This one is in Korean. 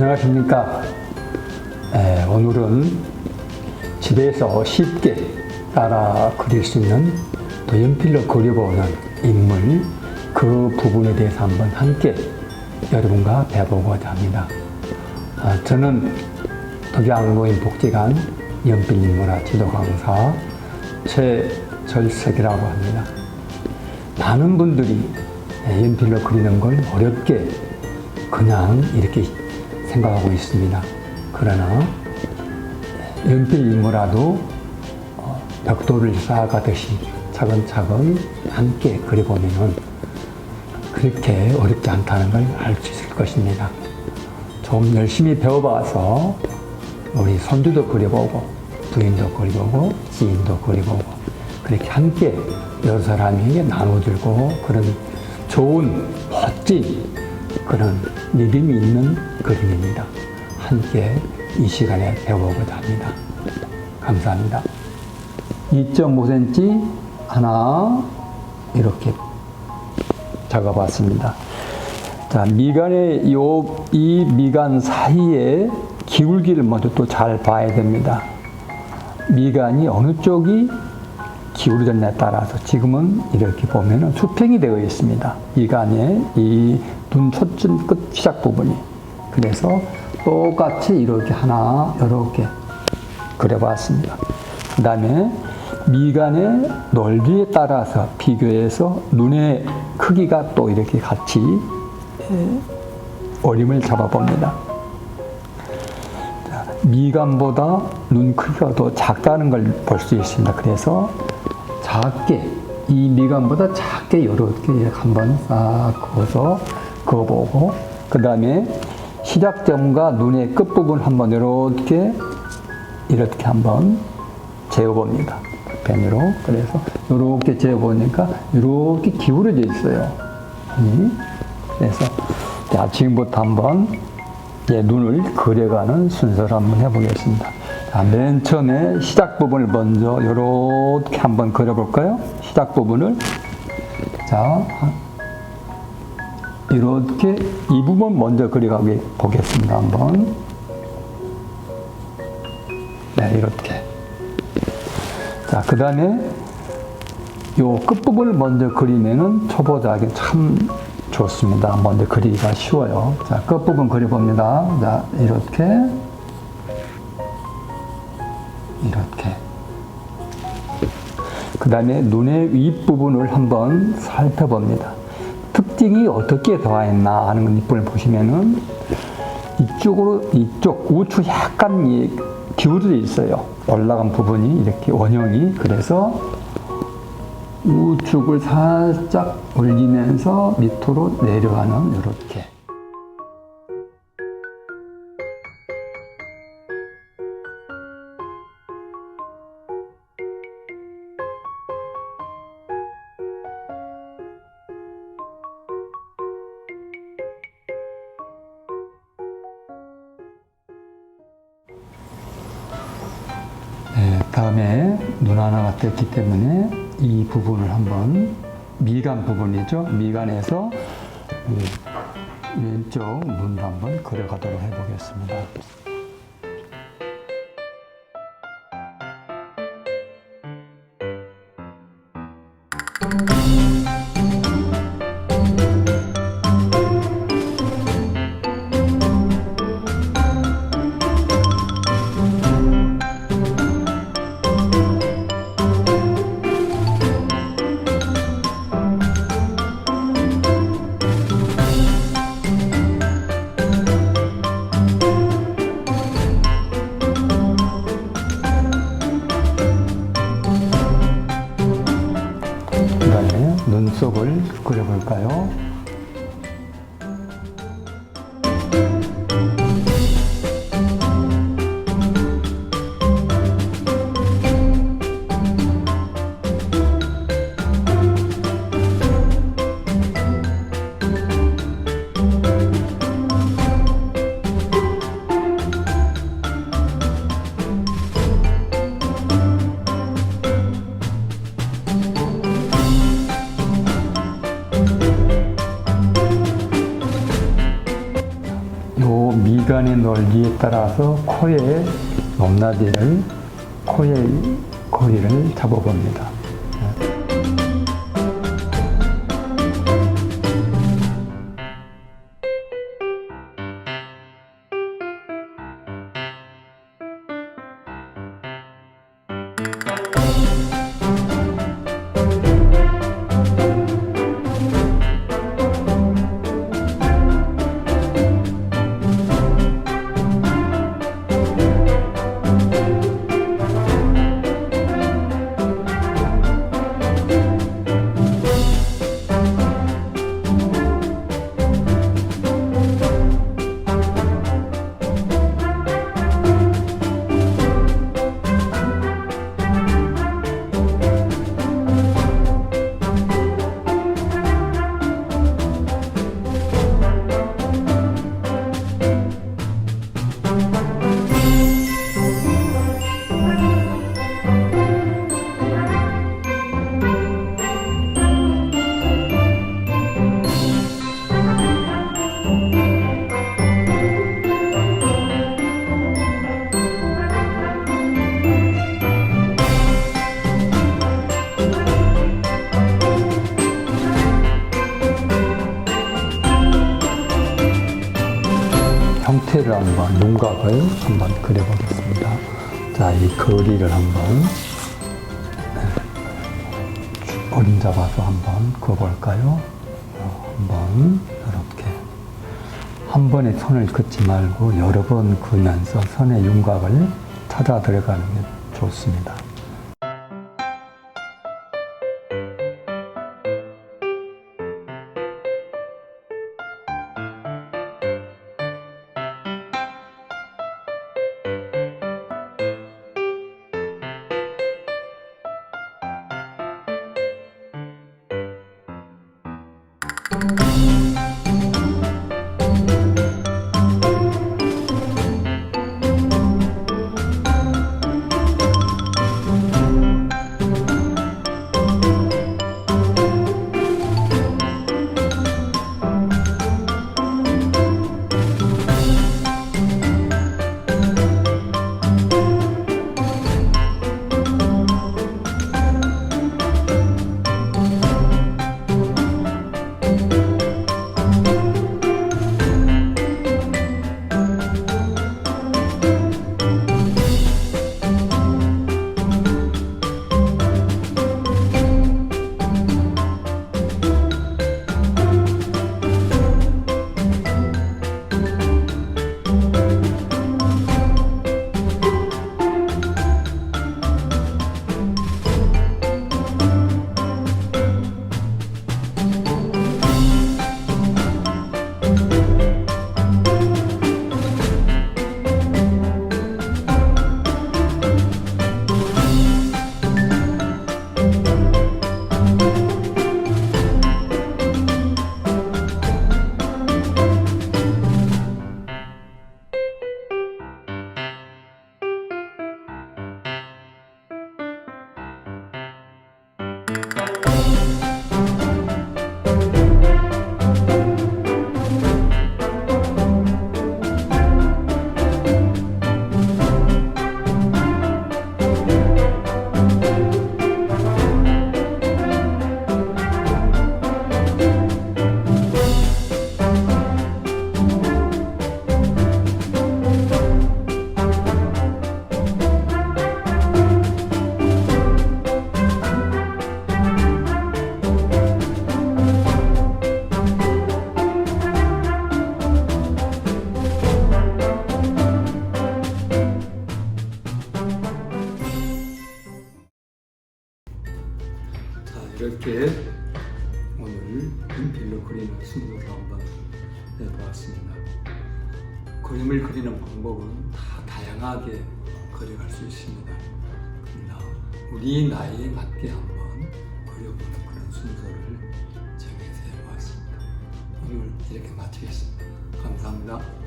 안녕하십니까. 에, 오늘은 집에서 쉽게 따라 그릴 수 있는 또 연필로 그려보는 인물 그 부분에 대해서 한번 함께 여러분과 배워보고자 합니다. 아, 저는 독양노인 복지관 연필인문화 지도 강사 최절석이라고 합니다. 많은 분들이 연필로 그리는 걸 어렵게 그냥 이렇게 생각하고 있습니다. 그러나 연필 인물라도 어, 벽돌을 쌓아가듯이 차근차근 함께 그려보면은 그렇게 어렵지 않다는 걸 알 수 있을 것입니다. 좀 열심히 배워봐서 우리 손주도 그려보고 부인도 그려보고 지인도 그려보고 그렇게 함께 여러 사람에게 나눠들고 그런 좋은 멋진 그런 믿음이 있는 그림입니다. 함께 이 시간에 배워보고자 합니다. 감사합니다. 2.5cm 하나 이렇게 작아봤습니다. 자, 미간의 요, 이 미간 사이에 기울기를 먼저 또 잘 봐야 됩니다. 미간이 어느 쪽이 기울어졌냐에 따라서 지금은 이렇게 보면은 수평이 되어 있습니다. 미간의 이 눈 초점 끝 시작 부분이. 그래서 똑같이 이렇게 하나, 이렇게 그려봤습니다. 그 다음에 미간의 넓이에 따라서 비교해서 눈의 크기가 또 이렇게 같이 어림을 잡아봅니다. 자, 미간보다 눈 크기가 더 작다는 걸 볼 수 있습니다. 그래서 작게 이 미간보다 작게 이렇게 한번 싹 그어서 그어보고 그 다음에 시작점과 눈의 끝부분 한번 이렇게 이렇게 한번 재어봅니다. 펜으로 그래서 이렇게 재어보니까 이렇게 기울어져 있어요. 그래서 자 지금부터 한번 예, 눈을 그려가는 순서를 한번 해보겠습니다. 자, 맨 처음에 시작 부분을 먼저 이렇게 한번 그려볼까요? 시작 부분을 자 이렇게 이 부분 먼저 그려가 보겠습니다. 한번 네 이렇게 자 그 다음에 요 끝부분을 먼저 그리면은 초보자에게 참 좋습니다. 먼저 그리기가 쉬워요. 자, 끝부분 그려봅니다. 자, 이렇게. 이렇게. 그 다음에 눈의 윗부분을 한번 살펴봅니다. 특징이 어떻게 더하였나 하는 건 이분을 보시면은 이쪽으로, 이쪽 우측 약간 이 기울어져 있어요. 올라간 부분이 이렇게 원형이. 그래서 우측을 살짝 올리면서 밑으로 내려가는 이렇게. 다음에 눈 하나가 떴기 때문에 이 부분을 한번 미간 부분이죠. 미간에서 이 왼쪽 눈 한번 그려가도록 해보겠습니다. 미간의 논리에 따라서 코의 높낮이를 코의 거리를 잡아봅니다. 형태를 한번 윤곽을 한번 그려보겠습니다. 자, 이 거리를 한번 네, 어림잡 아서 한번 그어볼까요? 어, 한번 이렇게 한 번에 손을 긋지 말고 여러 번 그으면서 선의 윤곽을 찾아 들어가는 게 좋습니다. 자, 이렇게 오늘 연필로 그리는 순서를 한번 해보았습니다. 그림을 그리는 방법은 다 다양하게 그려갈 수 있습니다. 그러나 우리 나이에 맞게 한번 그려보는 그런 순서를 정해서 해보았습니다. 오늘 이렇게 마치겠습니다. 감사합니다.